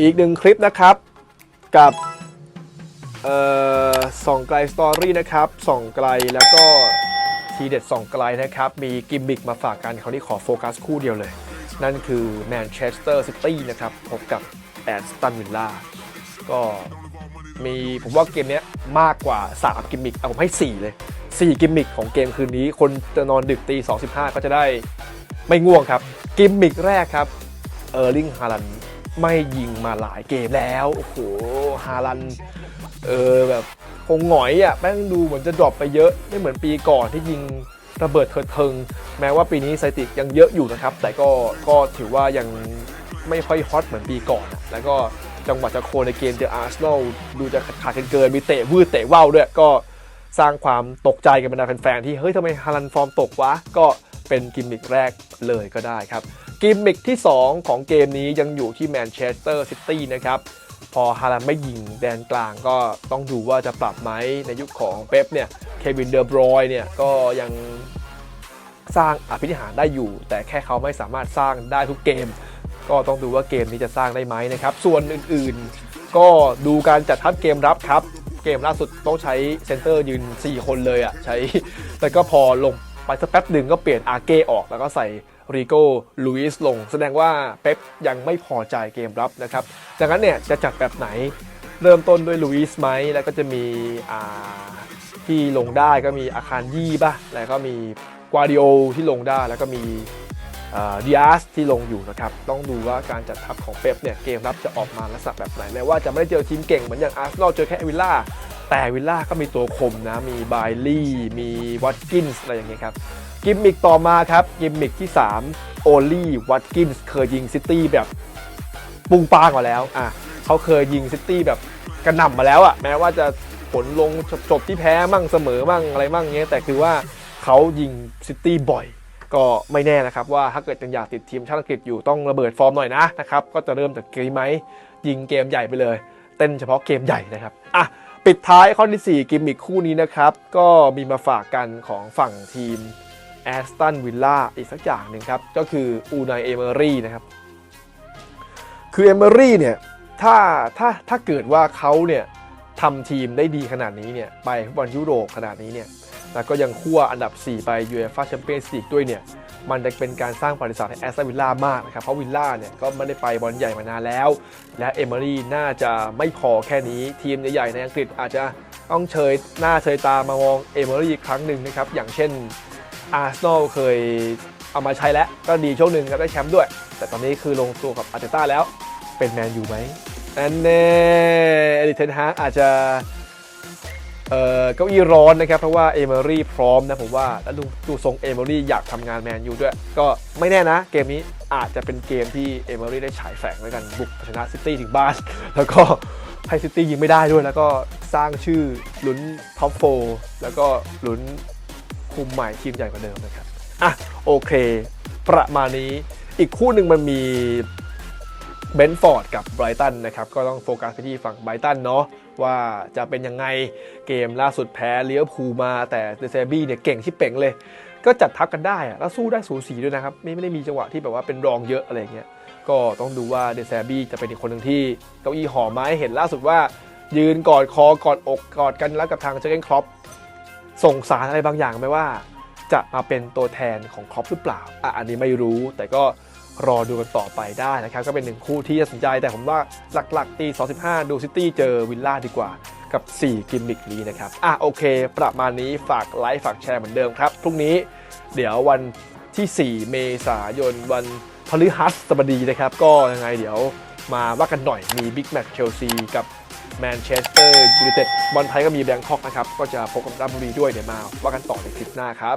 อีกหนึ่งคลิปนะครับกับส่องไกลสตอรี่นะครับส่องไกลแล้วก็ทีเด็ดส่องไกลนะครับ มีกิมมิกมาฝากกันคราวนี้ขอโฟกัสคู่เดียวเลย นั่นคือแมนเชสเตอร์ซิตี้นะครับพบกับแอสตันวิลล่าก็มีผมว่าเกมนี้มากกว่า 3 กิมมิกเอาผมให้ 4 เลย 4 กิมมิกของเกมคืนนี้ คนจะนอนดึกตี2.15ก็จะได้ไม่ง่วงครับ กิมมิกแรกครับเออร์ลิงฮาลัน ไม่ยิงมาหลายเกมแล้ว โอ้โห ฮาลัน เออแบบคงหงอยอะแม่งดูเหมือนจะดรอปไปเยอะ ไม่เหมือนปีก่อนที่ยิงระเบิดเถิดเทิง แม้ว่าปีนี้สถิติยังเยอะอยู่นะครับ แต่ก็ก็ถือว่ายังไม่ค่อยฮอตเหมือนปีก่อน แล้วก็จังหวะจะโคนในเกมเจออาร์เซนอลดูจะขาดกันเกินมีเตะวืดเตะว่าวด้วย ก็สร้างความตกใจกันบรรดาแฟนๆที่เฮ้ยทำไมฮาลันฟอร์มตกวะ ก็เป็นกิมมิกแรกเลยก็ได้ครับ กิมมิกที่ 2 ของเกมนี้ยังอยู่ที่แมนเชสเตอร์ซิตี้นะครับ พอฮาลันไม่ยิงแดนกลางก็ต้องดูว่าจะปรับไหมในยุคของเป๊ปเนี่ย เควินเดอร์บรอยเนี่ยก็ยังสร้างอภินิหารได้อยู่ แต่แค่เขาไม่สามารถสร้างได้ทุกเกม ก็ต้องดูว่าเกมนี้จะสร้างได้ไหมนะครับ ส่วนอื่นๆ ก็ดูการจัดทัพเกมรับครับ เกมล่าสุดต้องใช้เซนเตอร์ยืน 4 คนเลยอะ่ะใช้ แต่ก็พอลงไปสักแป๊บหนึ่งก็เปลี่ยนอาเก้ออกแล้วก็ใส่ ริโก้ลุยส์ลง แสดงว่าเป๊ปยังไม่พอใจเกมรับนะครับดังนั้นเนี่ยจะจัดแบบไหนเริ่มต้นด้วยลุยส์ไหมแล้วก็จะมีอ่าที่ลงได้ก็มีอาคารยี่ป่ะแล้วก็มีกวาดิโอที่ลงได้แล้วก็มีดิอาสที่ลงอยู่นะครับ ต้องดูว่าการจัดทัพของเป๊ปเนี่ยเกมรับจะออกมาลักษณะแบบไหนแม้ว่าจะไม่ได้เจอทีมเก่งเหมือนอย่างอาร์เซนอลเจอแค่วิลล่า แต่วิลล่าก็มีตัวคมนะ มีบายลี่มีวัตกินส์อะไรอย่างเงี้ยครับ กิมมิกต่อมาครับ กิมมิกที่ 3 โอลี่วัตกินส์เคยยิงซิตี้แบบปุงปางมาแล้วอะเขาเคยยิงซิตี้แบบกระหน่ำมาแล้วอะ่ะแม้ว่าจะผลลงจบที่แพ้มั่งเสมอมั่งอะไรมั่งเงี้ยแต่คือว่าเขายิงซิตี้บ่อยก็ไม่แน่นะครับว่าถ้าเกิดยังอยากติดทีมชาติอังกฤษอยู่ต้องระเบิดฟอร์มหน่อยนะนะครับ ก็จะเริ่มจากเกมไหมยิงเกมใหญ่ไปเลย เต้นเฉพาะเกมใหญ่นะครับอะ ปิดท้ายข้อที่ 4 กิมมิคคู่นี้นะครับ ก็มีมาฝากกันของฝั่งทีมแอสตันวิลล่าอีกสักอย่างหนึ่งครับ ก็คืออูนายเอเมอรี่นะครับ คือเอเมอรี่เนี่ย ถ้าถ้าถ้าเกิดว่าเขาเนี่ยทำทีมได้ดีขนาดนี้เนี่ย ไปฟุตบอลยุโรปขนาดนี้เนี่ย แล้วก็ยังคั่วอันดับ 4 ไปยูเอฟ่าแชมเปี้ยนส์ลีกด้วยเนี่ยมันจะเป็นการสร้างประวัติศาสตร์ให้แอสตันวิลล่ามากนะครับ เพราะวิลล่าเนี่ยก็ไม่ได้ไปบอลใหญ่มานานแล้ว และเอเมอรี่น่าจะไม่พอแค่นี้ทีมใหญ่ๆในอังกฤษอาจจะต้องเชยหน้าเชยตามามองเอเมอรี่อีกครั้งหนึ่งนะครับ อย่างเช่นอาร์เซนอลเคยเอามาใช้แล้วก็ดีช่วงหนึ่งครับได้แชมป์ด้วย แต่ตอนนี้คือลงตัวกับอาร์เตต้าแล้วเป็นแมนยูไหมอันแน่เอริเทนฮากอาจจะ เออเก้าอี้ร้อนนะครับ เพราะว่าเอเมอรี่พร้อมนะผมว่า แล้วดูดูทรงเอเมอรี่อยากทำงานแมนยูด้วย ก็ไม่แน่นะ เกมนี้อาจจะเป็นเกมที่เอเมอรี่ได้ฉายแสงด้วยกันบุกชนะซิตี้ถึงบ้าน แล้วก็ให้ซิตี้ยิงไม่ได้ด้วยแล้วก็สร้างชื่อลุ้นท็อปโฟแล้วก็ลุ้นคุมใหม่ทีมใหญ่กว่าเดิมนะครับอะโอเค ประมาณนี้อีกคู่หนึ่งมันมี เบนฟอร์ดกับไบรตันนะครับก็ต้องโฟกัสไปที่ฝั่งไบรตันเนาะว่าจะเป็นยังไงเกมล่าสุดแพ้เลี้ยวภูลมา แต่เดซบี้เนี่ยเก่งที่เป่งเลย ก็จัดทัพกันได้อะแล้วสู้ได้สูสีด้วยนะครับไม่ไม่ได้มีจังหวะที่แบบว่าเป็นรองเยอะอะไรเงี้ยก็ต้องดูว่าเดซบี้จะเป็นอีกคนหนึ่งที่เก้าอี้หอไม้เห็นล่าสุดว่า ยืนกอดคอกอดอกกอดกันแล้วกับทางเจเกนครอปส่งสารอะไรบางอย่างไหมว่า จะมาเป็นตัวแทนของครอปหรือเปล่าอะอันนี้ไม่รู้แต่ก็ รอดูกันต่อไปได้นะครับ ก็เป็นหนึ่งคู่ที่น่าสนใจ แต่ผมว่าหลักๆ ตี 25 ดูซิตี้เจอวิลล่าดีกว่ากับ 4 กิมมิกนี้นะครับ อะโอเค ประมาณนี้ฝากไลค์ฝากแชร์เหมือนเดิมครับพรุ่งนี้เดี๋ยววันที่ 4 เมษายนวันพฤหัสบดีนะครับ ก็ยังไงเดี๋ยวมาว่ากันหน่อยมีบิ๊กแมตช์เชลซีกับแมนเชสเตอร์ยูไนเต็ดบอลไทยก็มีแบงคอกนะครับ ก็จะพบกับราชบุรีด้วยเดี๋ยวมาว่ากันต่อในคลิปหน้าครับ